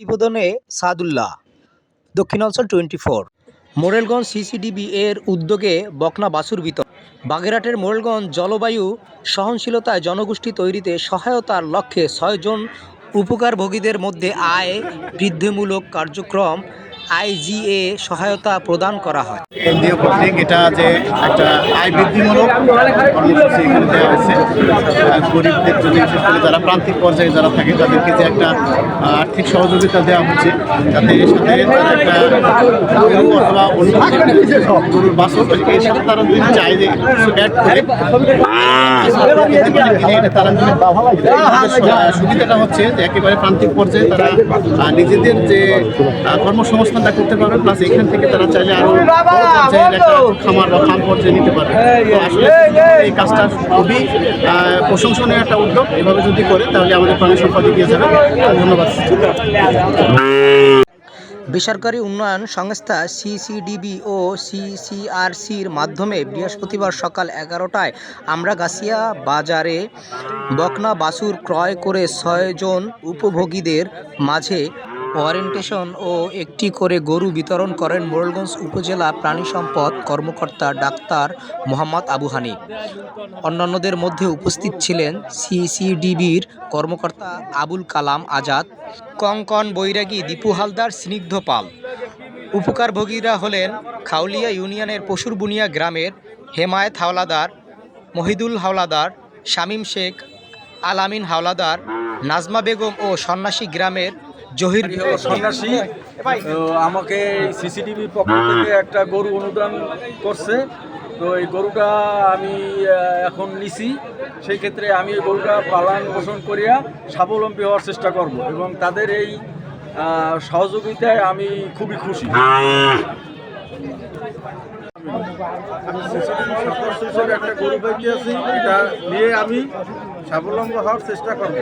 প্রতিবেদনে সাদুল্লাহ দক্ষিণাঞ্চল twenty four. Morrelganj CCDB এর উদ্যোগে বকনা বাসুর বিতরণ। বাগেরহাটের মোরেলগঞ্জ জলবায়ু সহনশীলতায় জনগোষ্ঠী তৈরিতে সহায়তার লক্ষ্যে ছয়জন উপকারভোগীদের মধ্যে আয় বৃদ্ধিমূলক কার্যক্রম আইজিএ সহায়তা প্রদান করা হয়। কেন্দ্রীয় কর্তৃক এটা যে একটা আয় বৃদ্ধিমূলক কর্মসূচি এখানে দেওয়া হয়েছে। গরিবদের জন্য বিশেষ করে যারা প্রান্তিক পর্যায়ে যারা থাকে তাদেরকে যে একটা আর্থিক সহযোগিতা দেওয়া হচ্ছে যাতে এর সাথে তারা একটা গরু অথবা অন্য গরুর বাছর এর সাথে তারা যদি চায় যে অ্যাড করে তারা। এটার সুবিধাটা হচ্ছে একেবারে প্রান্তিক পর্যায়ে তারা নিজেদের যে কর্মসংস্থানটা করতে পারবে প্লাস এখান থেকে তারা চাইলে আরও বড় পর্যায়ের একটা খামার বা ফার্ম পর্যায়ে নিতে পারবে। তো আসলে এই কাজটা খুবই প্রশংসনীয় একটা উদ্যোগ। এভাবে যদি করে তাহলে আমাদের প্রাণী সম্পদ এগিয়ে যাবে। ধন্যবাদ। বেসরকারি উন্নয়ন সংস্থা সিসিডিবি ও সিসিআরসির মাধ্যমে বৃহস্পতিবার সকাল এগারোটায় আমরাগাছিয়া বাজারে বকনা বাছুর ক্রয় করে ছয়জন উপভোগীদের মাঝে ওয়ারেন্টেশন ও একটি করে গরু বিতরণ করেন মোড়লগঞ্জ উপজেলা প্রাণী সম্পদ কর্মকর্তা ডাক্তার মোহাম্মদ আবু হানি। অন্যান্যদের মধ্যে উপস্থিত ছিলেন সিসিডিবির কর্মকর্তা আবুল কালাম আজাদ কঙ্কন বৈরাগী দীপু হালদার স্নিগ্ধ পাল। উপকারভোগীরা হলেন খাউলিয়া ইউনিয়নের পশুরবুনিয়া গ্রামের হেমায়েত হাওলাদার মহিদুল হাওলাদার শামীম শেখ আলামিন হাওলাদার নাজমা বেগম ও সন্ন্যাসী গ্রামের জহির ও সন্ন্যাসী আমাকে সিসিটিভির পক্ষ থেকে একটা গরু অনুদান করছে। তো এই গরুটা আমি এখন নিছি। সেই ক্ষেত্রে আমি এই গরুটা পালন পোষণ করিয়া স্বাবলম্বী হওয়ার চেষ্টা করব এবং তাদের এই সহযোগিতায় আমি খুবই খুশি। একটা গরু পাইতে আছি। নিয়ে আমি স্বাবলম্বী হওয়ার চেষ্টা করব।